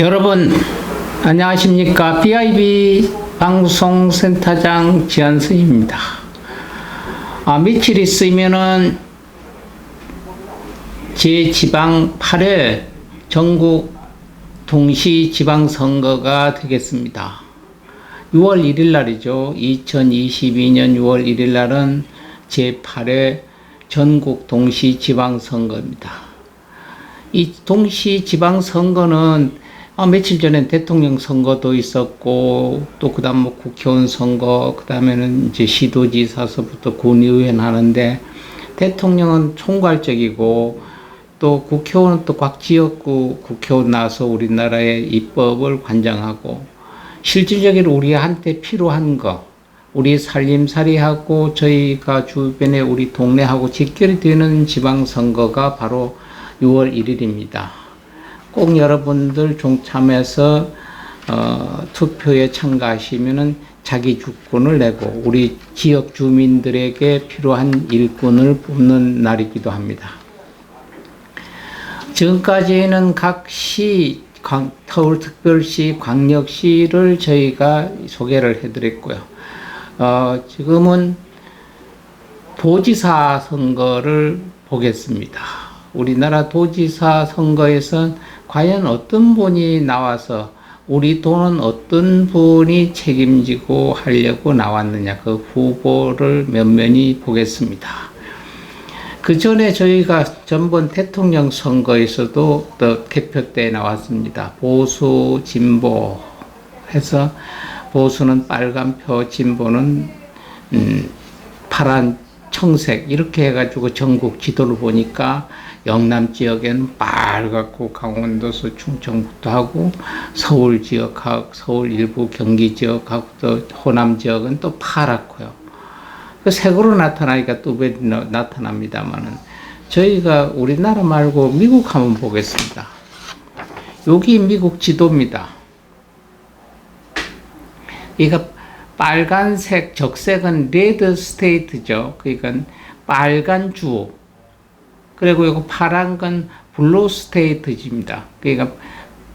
여러분 안녕하십니까 BIB 방송센터장 지한승입니다. 아, 며칠 있으면은 제 지방 8회 전국 동시 지방 선거가 되겠습니다. 6월 1일 날이죠. 2022년 6월 1일 날은 제 8회 전국 동시 지방 선거입니다. 이 동시 지방 선거는 아, 며칠 전에 대통령 선거도 있었고 또 그 다음 뭐 국회의원 선거 그 다음에는 이제 시도지사서부터 군의원 하는데 대통령은 총괄적이고 또 국회의원은 또 각 지역구 국회의원 나서 우리나라의 입법을 관장하고 실질적으로 우리한테 필요한 거 우리 살림살이하고 저희가 주변에 우리 동네하고 직결이 되는 지방선거가 바로 6월 1일입니다. 꼭 여러분들 종참해서 어, 투표에 참가하시면은 자기 주권을 내고 우리 지역 주민들에게 필요한 일꾼을 뽑는 날이기도 합니다. 지금까지는 각 시, 서울특별시, 광역시를 저희가 소개를 해드렸고요. 어, 지금은 도지사 선거를 보겠습니다. 우리나라 도지사 선거에선 과연 어떤 분이 나와서 우리 돈은 어떤 분이 책임지고 하려고 나왔느냐 그 후보를 면면히 보겠습니다. 그 전에 저희가 전번 대통령 선거에서도 또 개표 때 나왔습니다. 보수 진보 해서 보수는 빨간 표, 진보는 음, 파란 청색 이렇게 해가지고 전국 지도를 보니까 영남 지역에는 빨갛고 강원도서 충청부터 하고 서울 지역하고 서울 일부 경기 지역하고 또 호남 지역은 또 파랗고요. 그 색으로 나타나니까 또 나타납니다만은 저희가 우리나라 말고 미국 한번 보겠습니다. 여기 미국 지도입니다. 이거 빨간색 적색은 레드 스테이트죠. 그러니까 빨간 주. 그리고 이거 파란 건 블루 스테이트입니다. 그러니까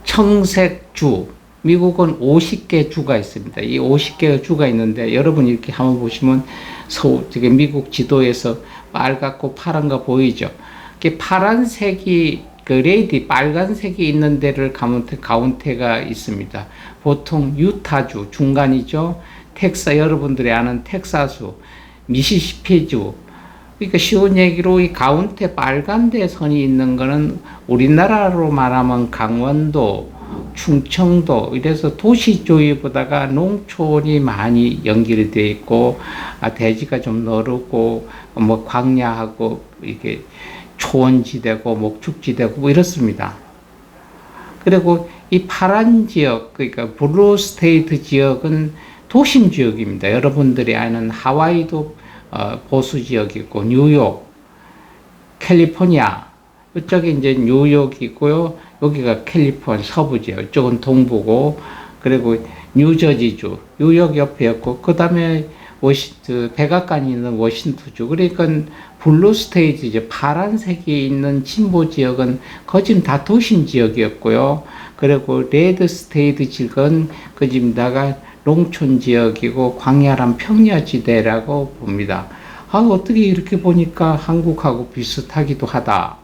청색 주. 미국은 50개 주가 있습니다. 이 50개의 주가 있는데 여러분 이렇게 한번 보시면 서 저게 미국 지도에서 빨갛고 파란 거 보이죠? 그 파란색이 그 레이디 빨간색이 있는 데를 가운데 가운데가 있습니다. 보통 유타주 중간이죠. 텍사 여러분들이 아는 텍사수, 미시시피주. 그러니까 쉬운 얘기로 이 가운데 빨간 데 선이 있는 거는 우리나라로 말하면 강원도, 충청도 이래서 도시 쪽보다가 농촌이 많이 연결이 돼 있고 아, 대지가 좀 넓고 뭐 광야하고 이게 초원지대고 목축지대고 뭐 이렇습니다. 그리고 이 파란 지역 그러니까 블루 스테이트 지역은 도심 지역입니다. 여러분들이 아는 하와이도 어, 보수 지역이고 뉴욕, 캘리포니아 이쪽에 이제 뉴욕이고요. 여기가 캘리포니아 서부 지역, 이쪽은 동부고 그리고 뉴저지주, 뉴욕 옆에였고 그 다음에 워싱트 백악관이 있는 워싱턴주 그러니까 블루 스테이트 이제 파란색이 있는 진보 지역은 거진 다 도심 지역이었고요. 그리고 레드 스테이트 지역은 거짓다가 농촌 지역이고 광야란 평야지대라고 봅니다. 아, 어떻게 이렇게 보니까 한국하고 비슷하기도 하다.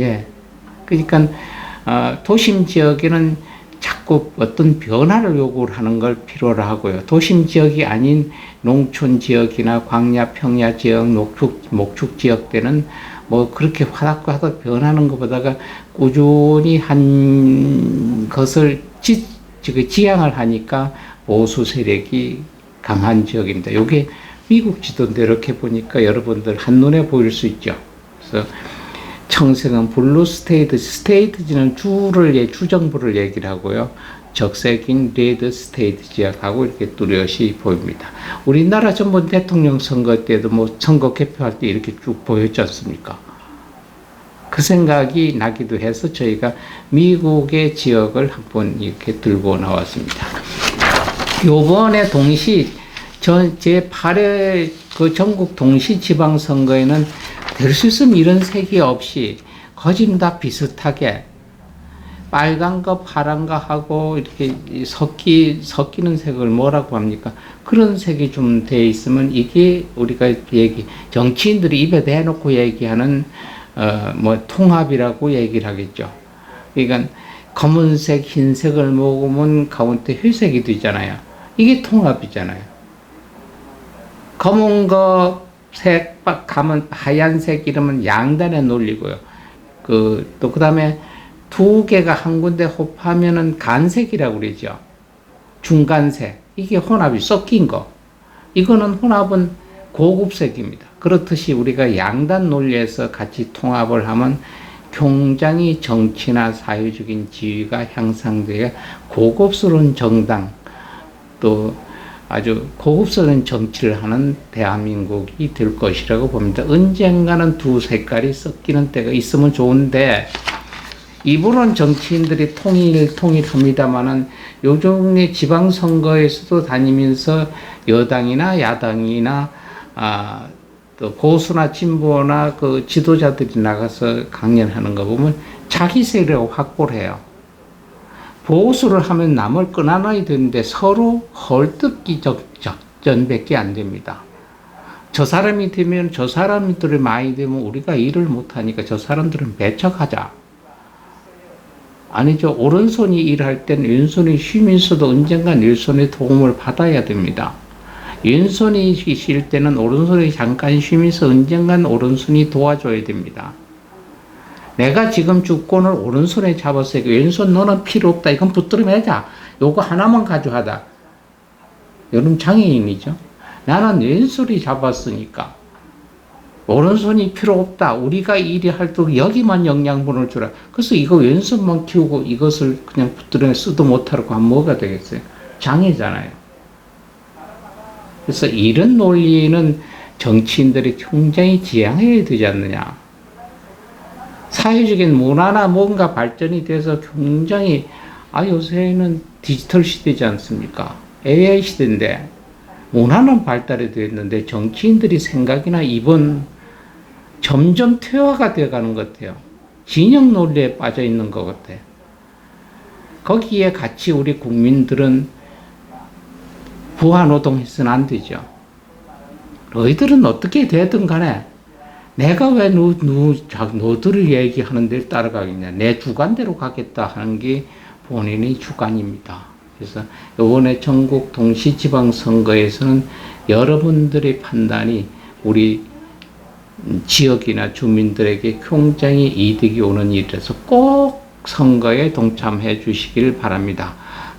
예. 그러니까, 어, 도심 지역에는 자꾸 어떤 변화를 요구를 하는 걸 필요로 하고요. 도심 지역이 아닌 농촌 지역이나 광야, 평야 지역, 녹축, 목축 지역 때는 뭐 그렇게 화닥화닥 변하는 것보다가 꾸준히 한 것을 지, 지향을 하니까 보수 세력이 강한 지역입니다. 이게 미국 지도인데 이렇게 보니까 여러분들 한눈에 보일 수 있죠. 그래서 청색은 블루 스테이트, 스테이트지는 주를 예, 주정부를 얘기를 하고요. 적색인 레드 스테이트 지역하고 이렇게 뚜렷이 보입니다. 우리나라 전번 대통령 선거 때도 뭐 선거 개표할 때 이렇게 쭉 보였지 않습니까? 그 생각이 나기도 해서 저희가 미국의 지역을 한번 이렇게 들고 나왔습니다. 요번에 동시 전 제8회 그 전국 동시 지방 선거에는 될 수 있으면 이런 색이 없이 거진 다 비슷하게 빨간거 파란거 하고 이렇게 이 섞이 섞이는 색을 뭐라고 합니까? 그런 색이 좀 돼 있으면 이게 우리가 얘기 정치인들이 입에 대놓고 얘기하는 어 뭐 통합이라고 얘기를 하겠죠. 그러니까 검은색, 흰색을 먹으면 가운데 회색이 되잖아요. 이게 통합이잖아요. 검은 거색 가면 하얀색 이러면 양단에 놀리고요. 그 또 그 다음에 두 개가 한 군데 호흡하면은 간색이라고 그러죠. 중간색. 이게 혼합이 섞인 거. 이거는 혼합은 고급색입니다. 그렇듯이 우리가 양단 논리에서 같이 통합을 하면 굉장히 정치나 사회적인 지위가 향상되어 고급스러운 정당 또 아주 고급스러운 정치를 하는 대한민국이 될 것이라고 봅니다. 언젠가는 두 색깔이 섞이는 때가 있으면 좋은데 이분은 정치인들이 통일 통일합니다만은 요즘에 지방 선거에서도 다니면서 여당이나 야당이나 아, 또 고수나 진보나 그 지도자들이 나가서 강연하는 거 보면 자기 세력을 확보를 해요. 보수를 하면 남을 끊어놔야 되는데 서로 헐뜯기 작전밖에 안 됩니다. 저 사람이 되면 저 사람들이 많이 되면 우리가 일을 못하니까 저 사람들은 배척하자. 아니죠. 오른손이 일할 땐 왼손이 쉬면서도 언젠간 왼손의 도움을 받아야 됩니다. 왼손이 쉴 때는 오른손이 잠깐 쉬면서 언젠간 오른손이 도와줘야 됩니다. 내가 지금 주권을 오른손에 잡았으니까 왼손 너는 필요 없다. 이건 붙들어 매자. 요거 하나만 가져가다. 여러분 장애인이죠. 나는 왼손이 잡았으니까 오른손이 필요 없다. 우리가 일이 할때 여기만 영양분을 주라. 그래서 이거 왼손만 키우고 이것을 그냥 붙들어 쓰도 못하고 하면 뭐가 되겠어요? 장애잖아요. 그래서 이런 논리는 정치인들이 굉장히 지향해야 되지 않느냐. 사회적인 문화나 뭔가 발전이 돼서 굉장히 아 요새는 디지털 시대지 않습니까? AI 시대인데 문화는 발달이 됐는데 정치인들이 생각이나 이번 점점 퇴화가 되어가는 것 같아요. 진영 논리에 빠져 있는 것 같아요. 거기에 같이 우리 국민들은 부하노동해서는 안 되죠. 너희들은 어떻게 되든 간에 내가 왜 너, 너, 너들을 얘기하는 데를 따라가겠냐. 내 주관대로 가겠다 하는 게 본인의 주관입니다. 그래서 이번에 전국 동시지방선거에서는 여러분들의 판단이 우리 지역이나 주민들에게 굉장히 이득이 오는 일이라서 꼭 선거에 동참해 주시길 바랍니다.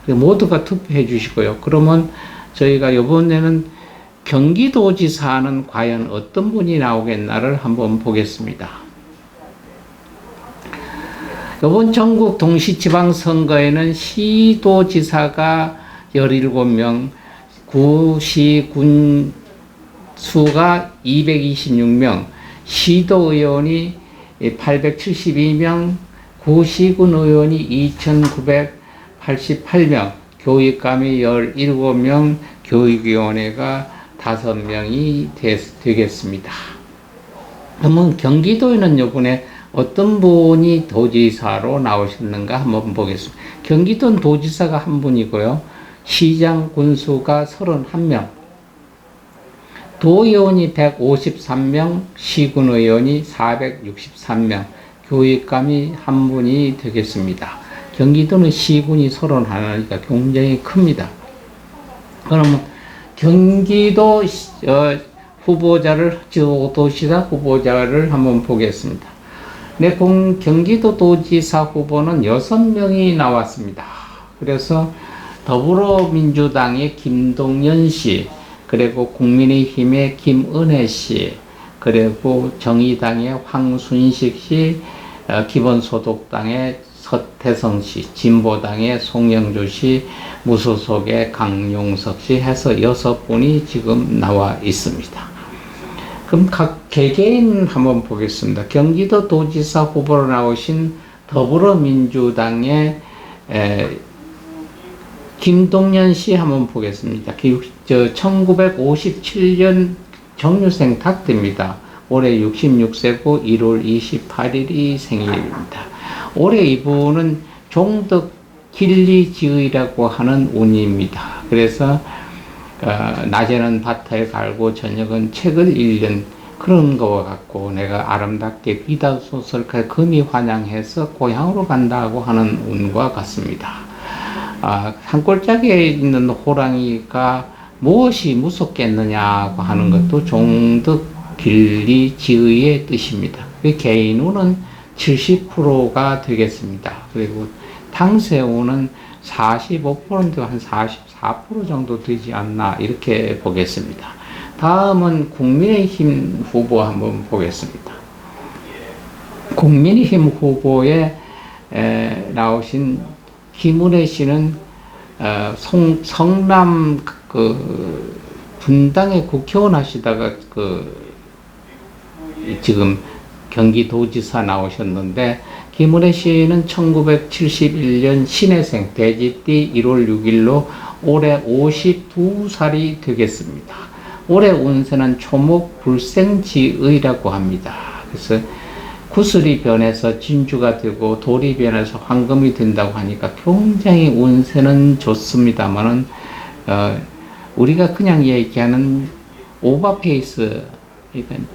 모두가 투표해 주시고요. 그러면 저희가 이번에는 경기도지사는 과연 어떤 분이 나오겠나를 한번 보겠습니다. 이번 전국 동시지방선거에는 시도지사가 17명, 구시 군 수가 226명, 시도의원이 872명, 구시군 의원이 2988명, 교육감이 17명, 교육위원회가 5명이 되겠습니다. 그러면 경기도에는 이번에 어떤 분이 도지사로 나오셨는가 한번 보겠습니다. 경기도 도지사가 한 분이고요. 시장 군수가 31명, 도의원이 153명, 시군의원이 463명, 교육감이 한 분이 되겠습니다. 경기도는 시군이 31이니까 굉장히 큽니다. 그러면 경기도 어, 후보자를 도시사 후보자를 한번 보겠습니다. 네, 공, 경기도 도지사 후보는 6명이 나왔습니다. 그래서 더불어민주당의 김동연 씨, 그리고 국민의힘의 김은혜 씨, 그리고 정의당의 황순식 씨, 어, 기본소득당의 서태성 씨, 진보당의 송영주 씨, 무소속의 강용석 씨 해서 여섯 분이 지금 나와 있습니다. 그럼 각 개개인 한번 보겠습니다. 경기도 도지사 후보로 나오신 더불어민주당의 에, 김동연 씨 한번 보겠습니다. 저 1957년 정유생 탁대입니다. 올해 66세고 1월 28일이 생일입니다. 올해 이분은 종덕 길리지의라고 하는 운입니다. 그래서 어, 낮에는 밭을 갈고 저녁은 책을 읽는 그런 거와 같고 내가 아름답게 비다 소설까 금이 환영해서 고향으로 간다고 하는 운과 같습니다. 아, 산골짜기에 있는 호랑이가 무엇이 무섭겠느냐고 하는 것도 종득 길리 지의의 뜻입니다. 그 개인운은 70%가 되겠습니다. 그리고 당세운은 45%인데 한 44% 정도 되지 않나 이렇게 보겠습니다. 다음은 국민의힘 후보 한번 보겠습니다. 국민의힘 후보에 에, 나오신 김은혜 씨는 어, 성, 성남 그 분당에 국회의원 하시다가 그 지금 경기도지사 나오셨는데 김은혜 씨는 1971년 신해생 대지띠 1월 6일로 올해 52살이 되겠습니다. 올해 운세는 초목 불생지의라고 합니다. 그래서 구슬이 변해서 진주가 되고 돌이 변해서 황금이 된다고 하니까 굉장히 운세는 좋습니다만은 어, 우리가 그냥 얘기하는 오버페이스 이건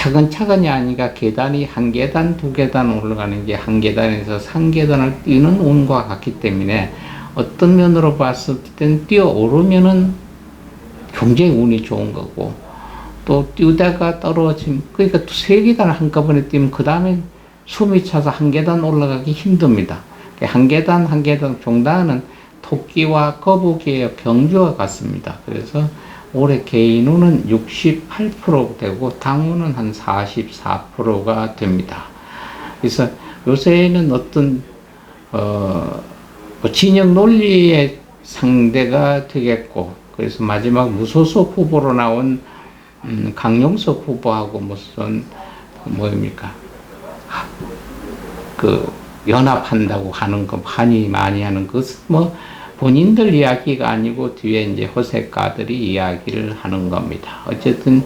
차근차근이 아니라 계단이 한 계단 두 계단 올라가는 게 한 계단에서 산 계단을 뛰는 운과 같기 때문에 어떤 면으로 봤을 땐 뛰어 오르면은 굉장히 운이 좋은 거고 또 뛰다가 떨어짐 그러니까 세 계단을 한꺼번에 뛰면 그 다음에 숨이 차서 한 계단 올라가기 힘듭니다. 한 계단 한 계단 종단은 토끼와 거북이의 경주와 같습니다. 그래서 올해 개인운은 68% 되고 당운은 한 44%가 됩니다. 그래서 요새는 어떤 어, 뭐 진영 논리의 상대가 되겠고 그래서 마지막 무소속 후보로 나온 음, 강용석 후보하고 무슨 뭐입니까 그 연합한다고 하는 거 많이 많이 하는 것뭐 본인들 이야기가 아니고 뒤에 이제 호색가들이 이야기를 하는 겁니다. 어쨌든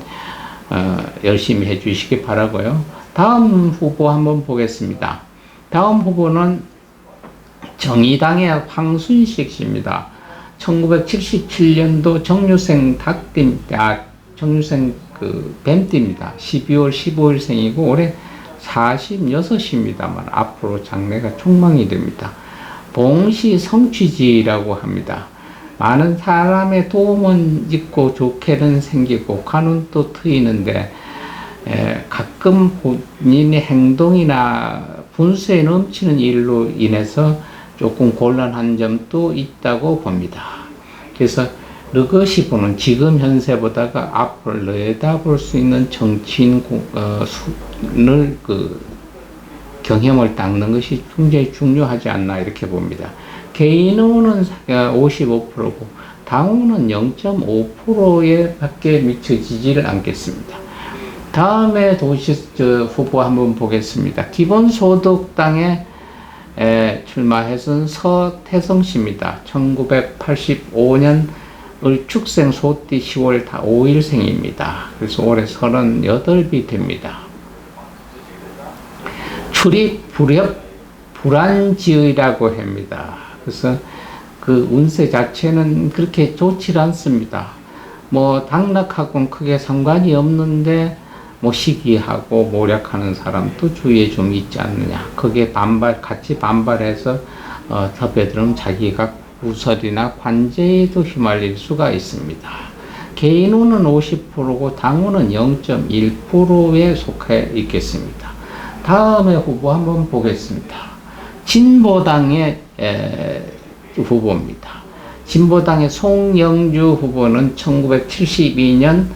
어, 열심히 해주시기 바라고요. 다음 후보 한번 보겠습니다. 다음 후보는 정의당의 황순식 씨입니다. 1977년도 정유생 닭띠, 아, 정유생 그 뱀띠입니다. 12월 15일생이고 올해 46입니다만 앞으로 장래가 촉망이 됩니다. 봉시 성취지라고 합니다. 많은 사람의 도움은 있고 좋게는 생기고 간은 또 트이는데 에, 가끔 본인의 행동이나 분수에 넘치는 일로 인해서 조금 곤란한 점도 있다고 봅니다. 그래서 르것이 보는 지금 현세보다가 앞을 내다볼 수 있는 정치인 어, 그 경험을 닦는 것이 굉장히 중요하지 않나 이렇게 봅니다. 개인운은 55%고 당운은 0.5%에 밖에 미쳐지지를 않겠습니다. 다음에 도시 후보 한번 보겠습니다. 기본소득당에 출마해선 서태성 씨입니다. 1985년 을축생 소띠 10월 5일생입니다. 그래서 올해 38이 됩니다. 출입 불협 불안지의라고 합니다. 그래서 그 운세 자체는 그렇게 좋지 않습니다. 뭐 당락하고는 크게 상관이 없는데 뭐 시기하고 모략하는 사람도 주위에 좀 있지 않느냐. 그게 반발 같이 반발해서 어, 섭외들은 자기가 구설이나 관제에도 휘말릴 수가 있습니다. 개인운은 50%고 당운은 0.1%에 속해 있겠습니다. 다음에 후보 한번 보겠습니다. 진보당의 에, 후보입니다. 진보당의 송영주 후보는 1972년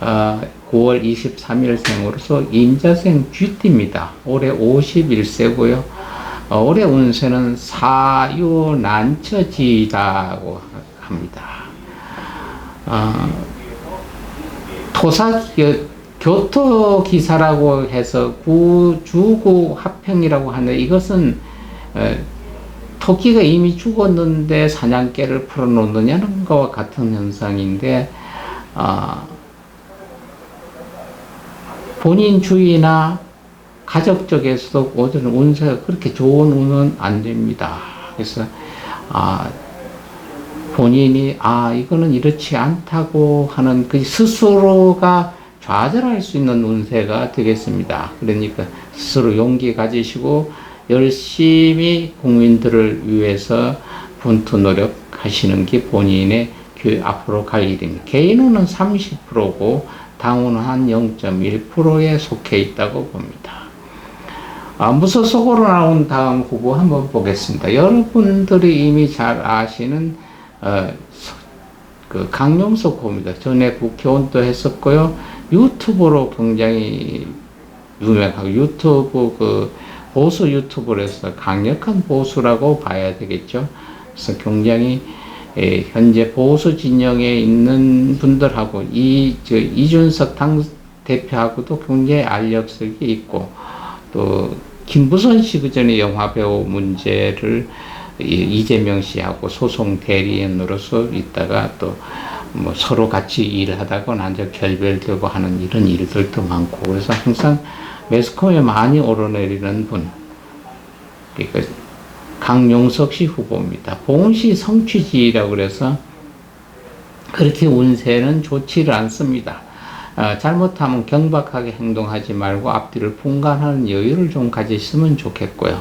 어, 9월 23일생으로서 임자생 쥐띠입니다. 올해 51세고요. 어, 올해 운세는 사유난처지라고 합니다. 어, 토사 교토기사라고 해서 구, 주구 합평이라고 하는데 이것은 에, 토끼가 이미 죽었는데 사냥개를 풀어놓느냐는 것과 같은 현상인데 어, 본인 주위나 가족 쪽에서도 모든 운세가 그렇게 좋은 운은 안 됩니다. 그래서 아 본인이 아 이거는 이렇지 않다고 하는 그 스스로가 좌절할 수 있는 운세가 되겠습니다. 그러니까 스스로 용기 가지시고 열심히 국민들을 위해서 분투 노력하시는 게 본인의 그 앞으로 갈 일입니다. 개인은 30%고 당원은 한 0.1%에 속해 있다고 봅니다. 아, 무소속으로 나온 다음 후보 한번 보겠습니다. 여러분들이 이미 잘 아시는 어, 그 강용석 후보입니다. 전에 국회의원도 했었고요. 유튜브로 굉장히 유명하고 유튜브 그 보수 유튜브에서 강력한 보수라고 봐야 되겠죠. 그래서 굉장히 예, 현재 보수 진영에 있는 분들하고 이 저 이준석 당 대표하고도 굉장히 알력석이 있고 또 김부선 씨 그전에 영화 배우 문제를 이재명 씨하고 소송 대리인으로서 있다가 또 뭐 서로 같이 일하다가 나저 결별되고 하는 이런 일들도 많고 그래서 항상 매스컴에 많이 오르내리는 분 그러니까 강용석 씨 후보입니다. 봉시 성취지라고 그래서 그렇게 운세는 좋지를 않습니다. 어, 잘못하면 경박하게 행동하지 말고 앞뒤를 분간하는 여유를 좀 가지시면 좋겠고요.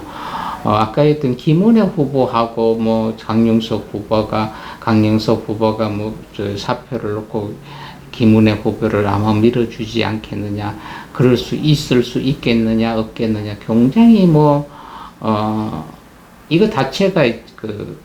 어, 아까 했던 김은혜 후보하고 뭐 강용석 후보가 강영석 후보가 뭐 사표를 놓고 김은혜 후보를 아마 밀어주지 않겠느냐, 그럴 수 있을 수 있겠느냐 없겠느냐 굉장히 뭐 어, 이거 자체가 그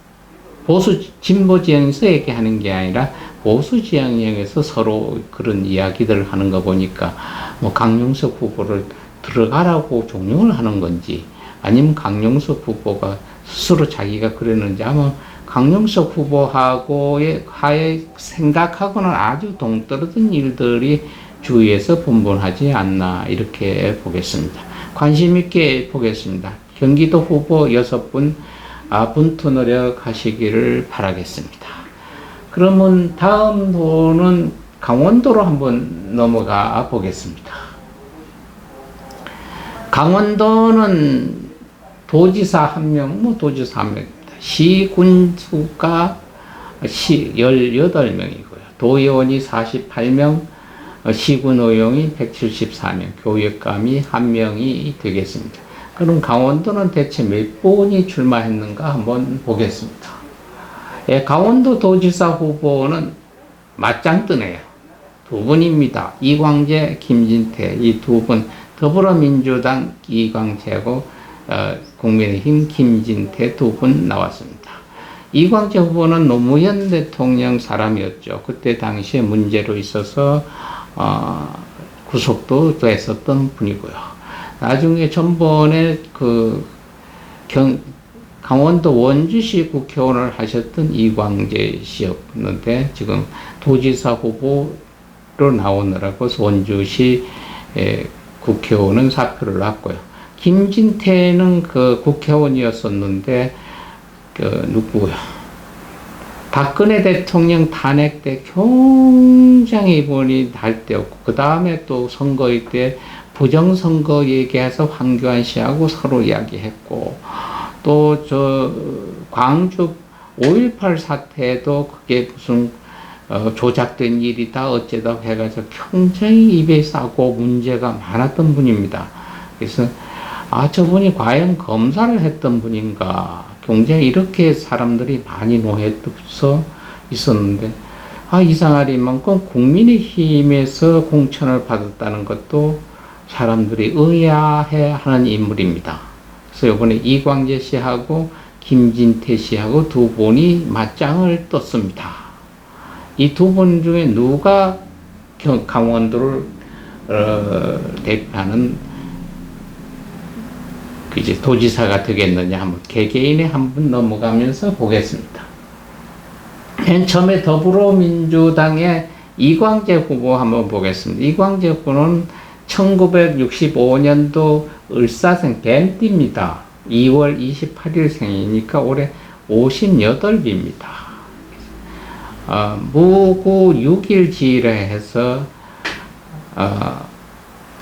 보수 진보 지형에서 얘기하는 게 아니라 보수 지형에서 서로 그런 이야기들을 하는 거 보니까 뭐 강용석 후보를 들어가라고 종용을 하는 건지 아니면 강용석 후보가 스스로 자기가 그랬는지 아마 강용석 후보하고의 하에 생각하고는 아주 동떨어진 일들이 주위에서 분분하지 않나 이렇게 보겠습니다. 관심 있게 보겠습니다. 경기도 후보 여섯 분 아, 분투 노력하시기를 바라겠습니다. 그러면 다음 분은 강원도로 한번 넘어가 보겠습니다. 강원도는 도지사 한 명, 뭐 도지사 한 명입니다. 시군수가 시 18명이고요. 도의원이 48명, 시군 의원이 174명, 교육감이 한 명이 되겠습니다. 그럼 강원도는 대체 몇 분이 출마했는가 한번 보겠습니다. 예, 강원도 도지사 후보는 맞짱 뜨네요. 두 분입니다. 이광재, 김진태 이 두 분 더불어민주당 이광재고 어, 국민의힘 김진태 두 분 나왔습니다. 이광재 후보는 노무현 대통령 사람이었죠. 그때 당시에 문제로 있어서 어, 구속도 됐었던 분이고요. 나중에 전번에 그 경, 강원도 원주시 국회의원을 하셨던 이광재 씨였는데 지금 도지사 후보로 나오느라고 원주시 국회의원은 사표를 놨고요. 김진태는 그 국회의원이었었는데 그 누구야? 박근혜 대통령 탄핵 때 굉장히 이번이 날 때였고 그 다음에 또 선거일 때 부정선거 얘기해서 황교안 씨하고 서로 이야기했고 또 저 광주 5.18 사태도 그게 무슨 어, 조작된 일이다 어째다 해가지고 굉장히 입에 싸고 문제가 많았던 분입니다. 그래서 아 저분이 과연 검사를 했던 분인가 굉장히 이렇게 사람들이 많이 노해서 있었는데 아 이상하리만큼 국민의힘에서 공천을 받았다는 것도 사람들이 의아해 하는 인물입니다. 그래서 이번에 이광재 씨하고 김진태 씨하고 두 분이 맞짱을 떴습니다. 이 두 분 중에 누가 강원도를 어, 대표하는 그 이제 도지사가 되겠느냐 한번 개개인의 한번 넘어가면서 보겠습니다. 맨 처음에 더불어민주당의 이광재 후보 한번 보겠습니다. 이광재 후보는 1965년도 을사생 뱀띠입니다. 2월 28일 생이니까 올해 58입니다. 어, 무구 6일지를 해서 어,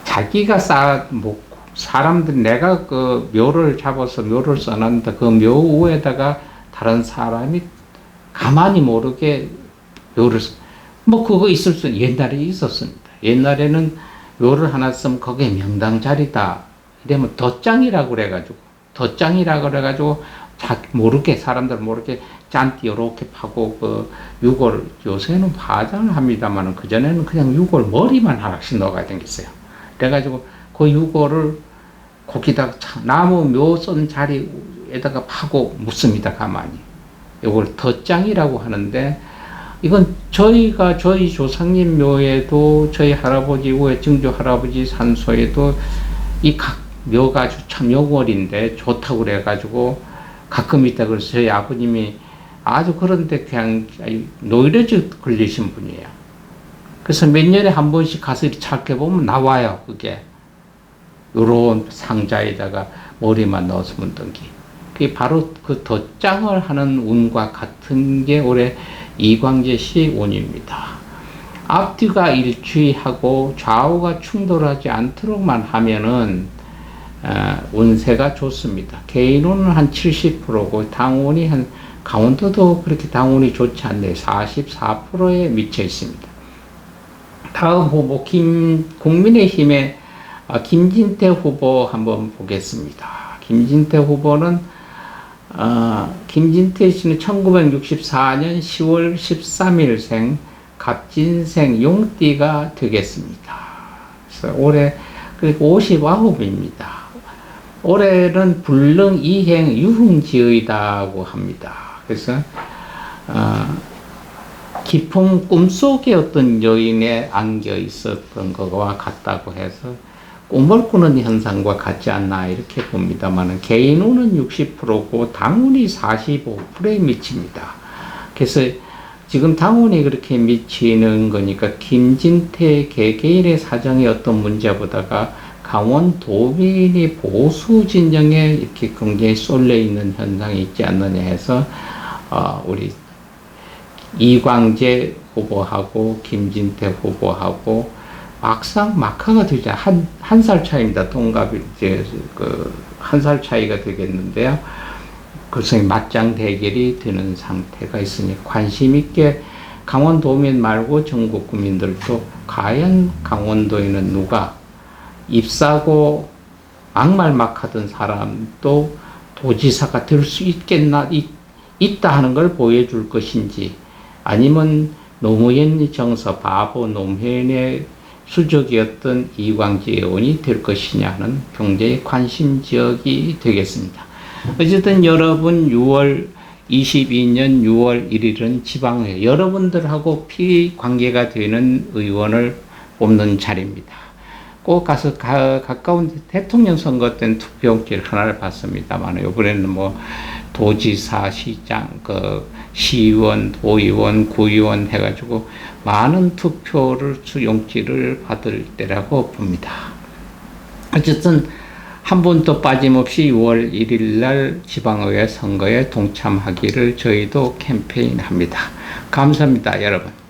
자기가 쌓아먹고 사람들 내가 그 묘를 잡아서 묘를 써놨는데 그 묘 위에다가 다른 사람이 가만히 모르게 묘를 써- 뭐 그거 있을 수 옛날에 있었습니다. 옛날에는 묘를 하나 쓰면 거기에 명당 자리다 이러면 덧장이라고 그래가지고 덧장이라고 그래가지고 자 모르게 사람들 모르게 짠띠 요렇게 파고 그 유골 요새는 화장을 합니다만은 그 전에는 그냥 유골 머리만 하나씩 넣어가 댕겼어요. 그래가지고 그 유골을 거기다가 참- 나무 묘 쓴 자리에다가 파고 묻습니다 가만히. 이걸 덧장이라고 하는데 이건 저희가 저희 조상님 묘에도 저희 할아버지 후에 증조 할아버지 산소에도 이 각 묘가 참 요골인데 좋다고 그래가지고 가끔 있다 그래서 저희 아버님이 아주 그런데 그냥 노이로제 걸리신 분이에요. 그래서 몇 년에 한 번씩 가서 이렇게 보면 나와요 그게 요런 상자에다가 머리만 넣어서 게 그게 바로 그 덧장을 하는 운과 같은 게 올해 이광재 씨 운입니다. 앞뒤가 일치하고 좌우가 충돌하지 않도록만 하면은 어, 운세가 좋습니다. 개인운은 한 70%고 당운이 한 강원도도 그렇게 당운이 좋지 않네요. 44%에 미쳐 있습니다. 다음 후보 김 국민의힘의 아, 김진태 후보 한번 보겠습니다. 김진태 후보는 어, 김진태 씨는 1964년 10월 13일생 갑진생 용띠가 되겠습니다. 그래서 올해 그리고 59입니다. 올해는 불능 이행 유흥지의다고 합니다. 그래서 어, 깊은 꿈속에 어떤 여인에 안겨 있었던 것과 같다고 해서 꿈을 꾸는 현상과 같지 않나 이렇게 봅니다만 개인운은 60%고 당운이 45%에 미칩니다. 그래서 지금 당운이 그렇게 미치는 거니까 김진태 개개인의 사정의 어떤 문제보다가 강원 도민이 보수 진영에 이렇게 굉장히 쏠려 있는 현상이 있지 않느냐 해서 어, 우리 이광재 후보하고 김진태 후보하고 막상 막하가 되지 한한 살 차이입니다. 동갑이 이제 그 한 살 차이가 되겠는데요. 그래서 맞짱 대결이 되는 상태가 있으니 관심 있게 강원도민 말고 전국 국민들도 과연 강원도에는 누가 입사고 막말 막 하던 사람도 도지사가 될 수 있겠나 있, 있다 하는 걸 보여줄 것인지 아니면 노무현 정서 바보 노무현의 수적이었던 이광재 의원이 될 것이냐는 굉장히 관심 지역이 되겠습니다. 어쨌든 여러분 6월 22년 6월 1일은 지방의회 여러분들하고 피 관계가 되는 의원을 뽑는 자리입니다. 꼭 가서 가, 가까운 대통령 선거 때는 투표용지를 하나를 받습니다만 이번에는 뭐 도지사, 시장, 그 시의원, 도의원, 구의원 해가지고 많은 투표를 수용지를 받을 때라고 봅니다. 어쨌든 한 번도 빠짐없이 6월 1일 날 지방의회 선거에 동참하기를 저희도 캠페인합니다. 감사합니다, 여러분.